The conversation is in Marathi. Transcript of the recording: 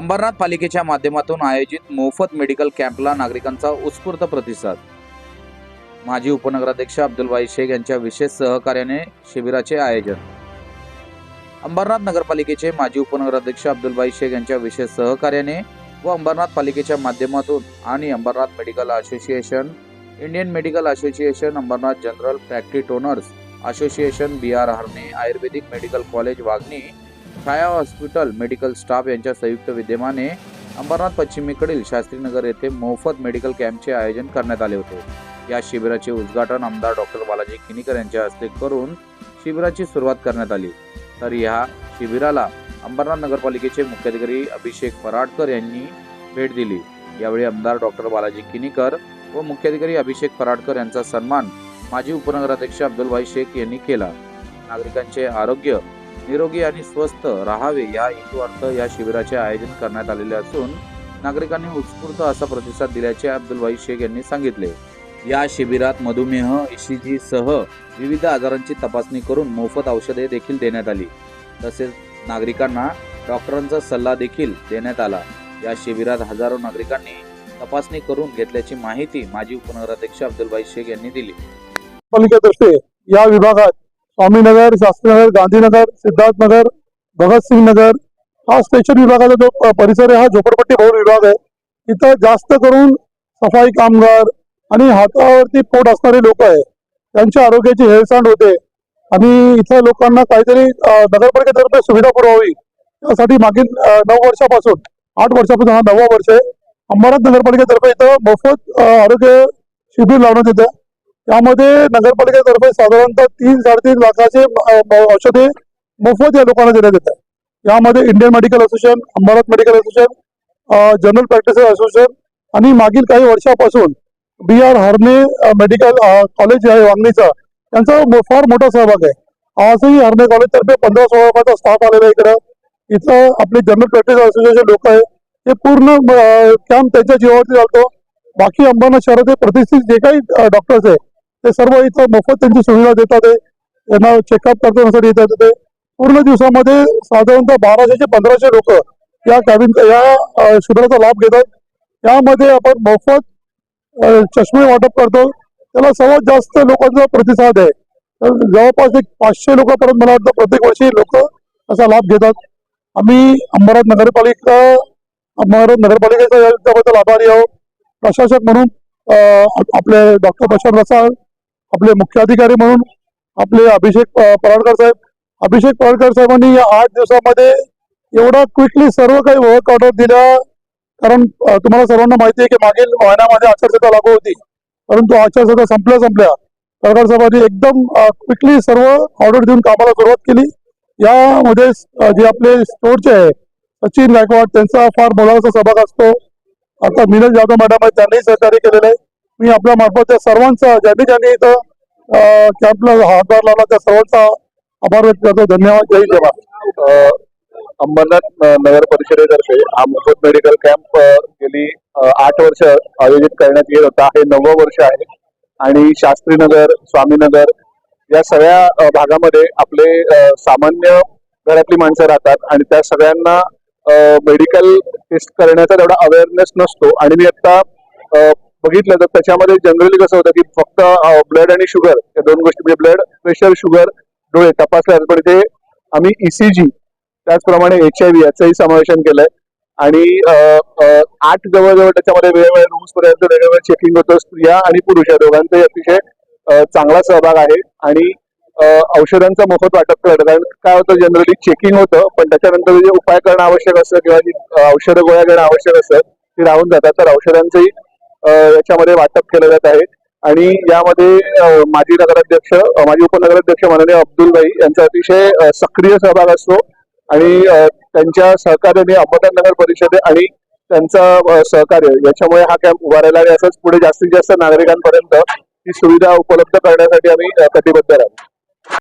अंबरनाथ पालिकेच्या माध्यमातून आयोजित मोफत मेडिकल कॅम्पला नागरिकांचा उत्स्फूर्त प्रतिसाद. माजी उपनगराध्यक्ष अब्दुलबाई शेख यांच्या विशेष सहकार्याने शिबिराचे आयोजन. अंबरनाथ नगरपालिकेचे माजी उपनगराध्यक्ष अब्दुलबाई शेख यांच्या विशेष सहकार्याने व अंबरनाथ पालिकेच्या माध्यमातून आणि Ambernath medical association Indian medical association Ambernath general practitioners association B R Harne Ayurvedic medical college Vangani Chhaya hospital medical staff यांच्या संयुक्त विद्यमाने अंबरनाथ पश्चिमेकडील शास्त्रीनगर येथे मोफत मेडिकल कॅम्पचे आयोजन करण्यात आले होते. या शिबिराचे उद्घाटन आमदार डॉक्टर बालाजी किनीकर यांच्या हस्ते करून शिबिराची सुरुवात करण्यात आली. तर ह्या शिबिराला अंबरनाथ नगरपालिकेचे मुख्याधिकारी अभिषेक पराडकर यांनी भेट दिली. यावेळी आमदार डॉक्टर बालाजी किनीकर व मुख्याधिकारी अभिषेक पराडकर यांचा सन्मान माजी उपनगराध्यक्ष अब्दुलभाई शेख यांनी केला. नागरिकांचे आरोग्य निरोगी आणि स्वस्थ राहावे या हेतुअर्थ या शिबिराचे आयोजन करण्यात आलेले असून नागरिकांनी उत्स्फूर्त असा प्रतिसाद दिल्याचे अब्दुल भाई शेख यांनी सांगितले. या शिबिरात मधुमेह ECG सह विविध आजारांची तपासणी करून मोफत औषधे देखील देण्यात आली. तसेच नागरिकांना डॉक्टरांचा सल्ला देखील देण्यात आला. या शिबिरात हजारो नागरिकांनी तपासणी करून घेतल्याची माहिती माजी उपनगराध्यक्ष अब्दुलभाई शेख यांनी दिली. पालिकेतर्फे या विभागात स्वामीनगर शास्त्रीनगर गांधीनगर सिद्धार्थनगर भगतसिंग नगर हा स्टेशन विभागाचा जो परिसर आहे हा झोपडपट्टी भवन विभाग आहे. इथं जास्त करून सफाई कामगार आणि हातावरती पोट असणारे लोक आहे. त्यांच्या आरोग्याची हेळसांड होते. आणि इथल्या लोकांना काहीतरी नगरपालिकेतर्फे सुविधा पुरवावी. त्यासाठी मागील नऊ वर्षापासून आठ वर्षापासून हा नववा वर्ष आहे. अंबरनाथ नगरपालिकेतर्फे इथं मोफत आरोग्य शिबिर लावण्यात येतं. त्यामध्ये नगरपालिकेतर्फे साधारणतः तीन साडेतीन लाखाचे औषधे मोफत या लोकांना देण्यात येत आहे यामध्ये Indian medical association Ambernath medical association general practice association आणि मागील काही वर्षापासून B R Harne medical college आहे वांगणीचा त्यांचा फार मोठा सहभाग आहे. आजही हरणे कॉलेजतर्फे पंधरा सोळा लोकांचा स्टाफ आलेला आहे इकडं. इथं आपले जनरल प्रॅक्टिस असोसिएशन लोक आहे ते पूर्ण कॅम्प त्यांच्या जीवावरती चालतो. बाकी अंबरनाथ शहराचे प्रतिष्ठित जे काही डॉक्टर्स आहे ते सर्व इथं मोफत त्यांची सुविधा देतात त्यांना चेकअप करण्यासाठी येतात ते. पूर्ण दिवसामध्ये साधारणतः बाराशे ते पंधराशे लोक या कॅबिन या शिबिराचा लाभ घेतात. यामध्ये आपण मोफत चष्मे वाटप करतो. त्याला सर्वात जास्त लोकांचा प्रतिसाद आहे. तर जवळपास एक पाचशे लोकांपर्यंत मला वाटतं प्रत्येक वर्षी लोक असा लाभ घेतात. आम्ही अंबरनाथ नगरपालिका अंबरनाथ नगरपालिकेचा याबद्दल आभारी आहोत. प्रशासक म्हणून आपले डॉक्टर प्रशांत रसाळ आपले मुख्य अधिकारी म्हणून आपले अभिषेक पराडकर साहेब. अभिषेक पराडकर साहेबांनी या आठ दिवसामध्ये एवढा क्विकली सर्व काही वर्क ऑर्डर दिल्या. कारण तुम्हाला सर्वांना माहिती आहे की मागील महिन्यामध्ये आचारसंहिता लागू होती. परंतु आचारसंहिता संपल्या संपल्या पराडकर साहेबांनी एकदम क्विकली सर्व ऑर्डर देऊन कामाला सुरुवात केली. यामध्ये जे आपले स्टोरचे आहे सचिन गायकवाड त्यांचा फार मोलाचा सहभाग असतो. आता मिनल जाधव मॅडम आहे त्यांनीही सहकार्य केलेलं आहे. मी आपल्या मार्फत त्या सर्वांचा ज्यांनी ज्यांनी इथं कॅम्पला हातभार लावला. त्या सर्वांचा आभार व्यक्त करतो. धन्यवाद. जय जवान अंबरनाथ नगर परिषदेतर्फे हा मोफत मेडिकल कॅम्प गेली आठ वर्ष आयोजित करण्यात येत होता. हे नववं वर्ष आहे. आणि शास्त्रीनगर स्वामीनगर या सगळ्या भागामध्ये आपले सामान्य घरातली माणसं राहतात. आणि त्या सगळ्यांना मेडिकल टेस्ट करण्याचा तेवढा अवेअरनेस नसतो. आणि मी आता बघितलं तर त्याच्यामध्ये जनरली कसं होतं की फक्त ब्लड आणि शुगर या दोन गोष्टी म्हणजे ब्लड प्रेशर शुगर डोळे तपासल्या पण ते आम्ही ईसीजी त्याचप्रमाणे एच आय व्ही याचंही समावेशन केलंय. आणि आठ जवळजवळ त्याच्यामध्ये वेगवेगळ्या रूम्स पर्यंत वेगवेगळं चेकिंग होतं स्त्रिया आणि पुरुष या दोघांचाही अतिशय चांगला सहभाग आहे. आणि औषधांचं मोफत वाटप करतं कारण काय होतं जनरली चेकिंग होतं पण त्याच्यानंतर जे उपाय करणं आवश्यक असतं किंवा जी औषधं गोळ्या घेणं आवश्यक असतं ती राहून जातात. तर औषधांचंही याच्यामध्ये वाटप केलं जात आहे. आणि यामध्ये माजी नगराध्यक्ष माजी उपनगराध्यक्ष माननीय अब्दुल भाई यांचा अतिशय सक्रिय सहभाग असतो. आणि त्यांच्या सहकार्याने अहमदनगर नगर आणि त्यांचं सहकार्य याच्यामुळे हा कॅम्प उभारायला आणि असंच पुढे जास्तीत जास्त नागरिकांपर्यंत ही सुविधा उपलब्ध करण्यासाठी आम्ही कटिबद्ध राहू.